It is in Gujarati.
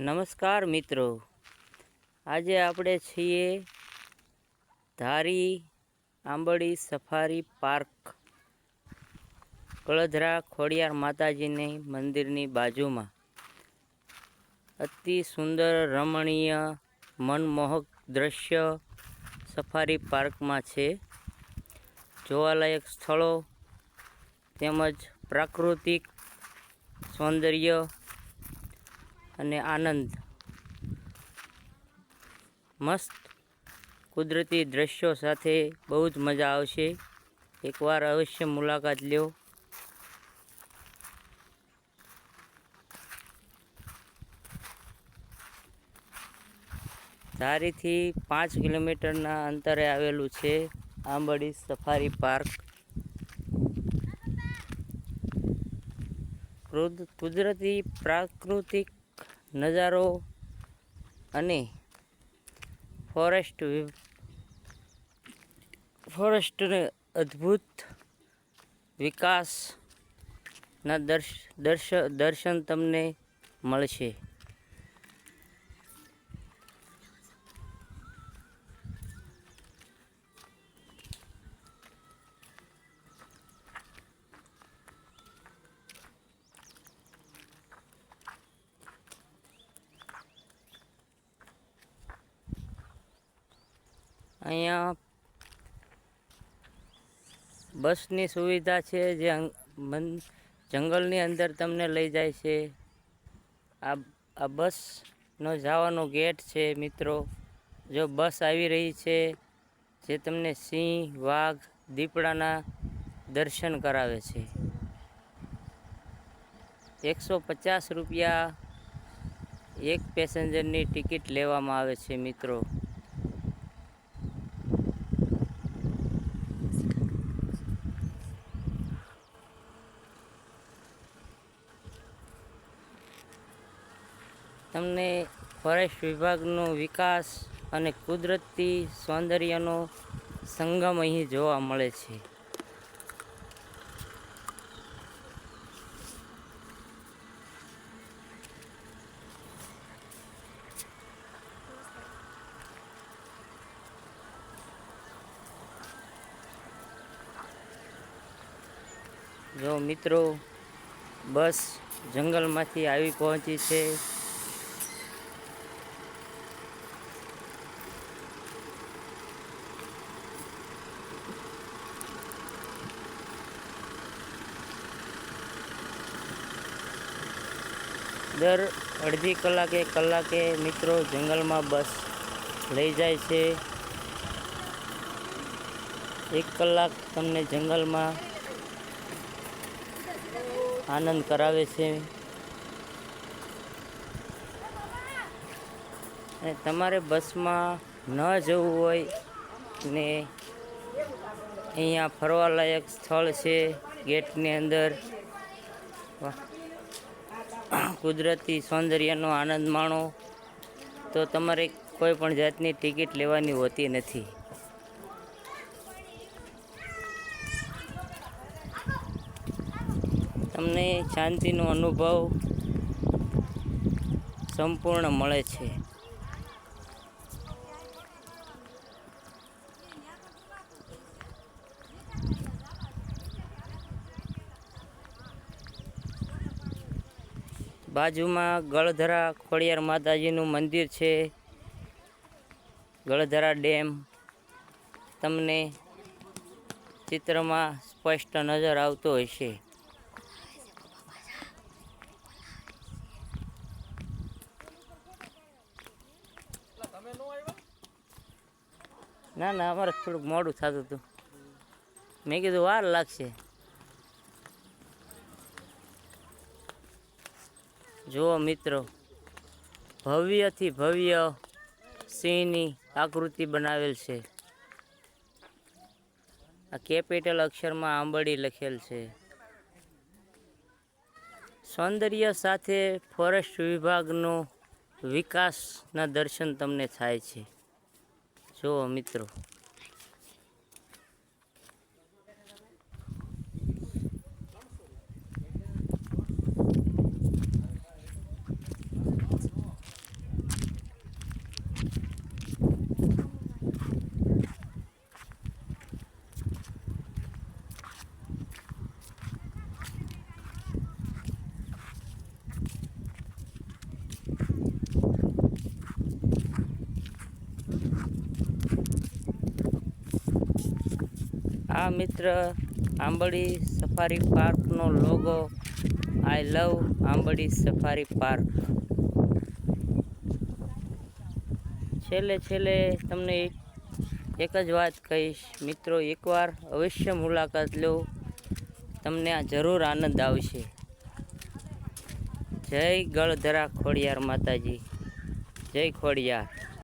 નમસ્કાર મિત્રો. આજે આપણે છીએ ધારી આંબળી સફારી પાર્ક. કળધરા ખોડિયાર માતાજીની મંદિરની બાજુમાં. અતિ સુંદર રમણીય મનમોહક દ્રશ્ય સફારી પાર્કમાં છે. જોવાલાયક સ્થળો તેમજ પ્રાકૃતિક સૌંદર્ય અને આનંદ. મસ્ત કુદરતી દ્રશ્યો સાથે બહુ જ મજા આવશે. એકવાર અવશ્ય મુલાકાત લ્યો. ધારીથી પાંચ કિલોમીટરના અંતરે આવેલું છે આંબડી સફારી પાર્ક. કૃદ- કુદરતી પ્રાકૃતિક નજારો અને ફોરેસ્ટ ફોરેસ્ટને અદ્ભુત વિકાસના દર્શ દર્શ દર્શન તમને મળશે. અહીંયા બસની સુવિધા છે, જે જંગલની અંદર તમને લઈ જાય છે. આ આ બસનો જવાનો ગેટ છે મિત્રો. જો બસ આવી રહી છે, જે તમને સિંહ, વાઘ, દીપડાના દર્શન કરાવે છે. એકસો પચાસ રૂપિયા એક પેસેન્જરની ટિકિટ લેવામાં આવે છે મિત્રો. તમને ફોરેસ્ટ વિભાગનો વિકાસ અને કુદરતી સૌંદર્યનો સંગમ અહીં જોવા મળે છે. જો મિત્રો, બસ જંગલમાંથી આવી પહોંચી છે. દર અડધી કલાકે કલાકે મિત્રો જંગલમાં બસ લઈ જાય છે. એક કલાક તમને જંગલમાં આનંદ કરાવે છે. અને તમારે બસમાં ન જવું હોય ને અહીંયા ફરવાલાયક સ્થળ છે ગેટની અંદર. વાહ. કુદરતી સૌંદર્યનો આનંદ માણો, તો તમારે કોઈ પણ જાતની ટિકિટ લેવાની હોતી નથી. તમને શાંતિનો અનુભવ સંપૂર્ણ મળે છે. બાજુમાં ગળધરા ખોડિયાર માતાજીનું મંદિર છે. ગળધરા ડેમ. તમને ચિત્રમાં સ્પષ્ટ નજર આવતો હશે. ના ના, અમારે થોડુંક મોડું થતું હતું. મેં કીધું વાર લાગશે. જુઓ મિત્રો, ભવ્યથી ભવ્ય સિંહની આકૃતિ બનાવેલ છે. આ કેપિટલ અક્ષરમાં આંબળી લખેલ છે. સૌંદર્ય સાથે ફોરેસ્ટ વિભાગનો વિકાસના દર્શન તમને થાય છે. જુઓ મિત્રો. મિત્ર Ambardi safari પાર્કનો logo. I love Ambardi safari park. છેલ્લે છેલ્લે તમને એક જ વાત કહીશ. મિત્રો, એકવાર અવશ્ય મુલાકાત લો. તમને આ જરૂર આનંદ આવશે. જય ગળધરા ખોડિયાર માતાજી. જય ખોડિયાર.